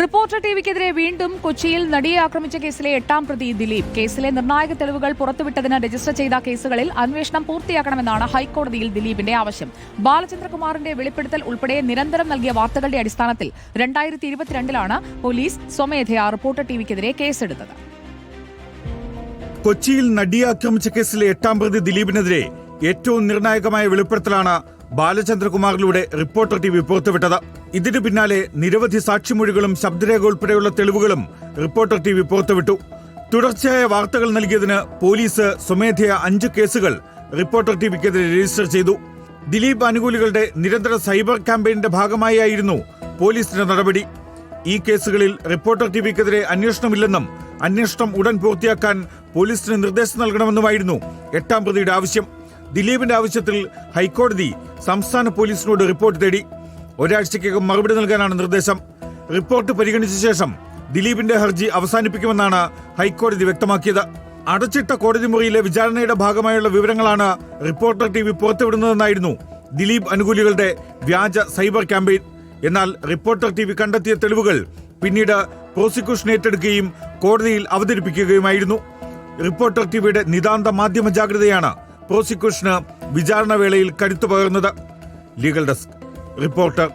Reporter ടിവിക്കെതിരെ വീണ്ടും കൊച്ചിയിൽ നടിയെ ആക്രമിച്ച കേസിലെ എട്ടാം പ്രതി ദിലീപ്. കേസിലെ നിർണായക തെളിവുകൾ പുറത്തുവിട്ടതിന് രജിസ്റ്റർ ചെയ്ത കേസുകളിൽ അന്വേഷണം പൂർത്തിയാക്കണമെന്നാണ് ഹൈക്കോടതിയിൽ ദിലീപിന്റെ ആവശ്യം. ബാലചന്ദ്രകുമാറിന്റെ വെളിപ്പെടുത്തൽ ഉൾപ്പെടെ നിരന്തരം നൽകിയ വാർത്തകളുടെ അടിസ്ഥാനത്തിൽ രണ്ടായിരത്തി ഇരുപത്തിരണ്ടിലാണ് പോലീസ് സ്വമേധയാ റിപ്പോർട്ടർ ടിവിക്കെതിരെ കേസെടുത്തത്. കൊച്ചിയിൽ നടിയെ ആക്രമിച്ച കേസിലെ എട്ടാം പ്രതി ദിലീപിനെതിരെ ഏറ്റവും നിർണായകമായ വെളിപ്പെടുത്തലാണ് ബാലചന്ദ്രകുമാറിലൂടെ റിപ്പോർട്ടർ ടി വി പുറത്തുവിട്ടത്. ഇതിനു പിന്നാലെ നിരവധി സാക്ഷിമൊഴികളും ശബ്ദരേഖ ഉൾപ്പെടെയുള്ള തെളിവുകളും റിപ്പോർട്ടർ ടി വി പുറത്തുവിട്ടു. തുടർച്ചയായ വാർത്തകൾ നൽകിയതിന് പോലീസ് സ്വമേധയ അഞ്ച് കേസുകൾ റിപ്പോർട്ടർ ടി വിക്കെതിരെ രജിസ്റ്റർ ചെയ്തു. ദിലീപ് അനുകൂലികളുടെ നിരന്തര സൈബർ ക്യാമ്പയിന്റെ ഭാഗമായായിരുന്നു പോലീസിന്റെ നടപടി. ഈ കേസുകളിൽ റിപ്പോർട്ടർ ടിവിക്കെതിരെ അന്വേഷണമില്ലെന്നും അന്വേഷണം ഉടൻ പൂർത്തിയാക്കാൻ പോലീസിന് നിർദ്ദേശം നൽകണമെന്നുമായിരുന്നു എട്ടാം പ്രതിയുടെ ആവശ്യം. ദിലീപിന്റെ ആവശ്യത്തിൽ ഹൈക്കോടതി സംസ്ഥാന പോലീസിനോട് റിപ്പോർട്ട് തേടി. ഒരാഴ്ചക്കകം മറുപടി നൽകാനാണ് നിർദ്ദേശം. റിപ്പോർട്ട് പരിഗണിച്ച ശേഷം ദിലീപിന്റെ ഹർജി അവസാനിപ്പിക്കുമെന്നാണ് ഹൈക്കോടതി വ്യക്തമാക്കിയത്. അടച്ചിട്ട കോടതി മുറിയിലെ വിചാരണയുടെ ഭാഗമായുള്ള വിവരങ്ങളാണ് റിപ്പോർട്ടർ ടി വി പുറത്തുവിടുന്നതെന്നായിരുന്നു ദിലീപ് അനുകൂലികളുടെ വ്യാജ സൈബർ ക്യാമ്പയിൻ. എന്നാൽ റിപ്പോർട്ടർ ടി വി കണ്ടെത്തിയ തെളിവുകൾ പിന്നീട് പ്രോസിക്യൂഷൻ ഏറ്റെടുക്കുകയും കോടതിയിൽ അവതരിപ്പിക്കുകയുമായിരുന്നു. റിപ്പോർട്ടർ ടിവിയുടെ നിതാന്ത മാധ്യമ ജാഗ്രതയാണ് പ്രോസിക്യൂഷന് വിചാരണ വേളയിൽ കരുത്തു പകർന്നത് ലീഗൽ ഡെസ്ക്. റിപ്പോർട്ടർ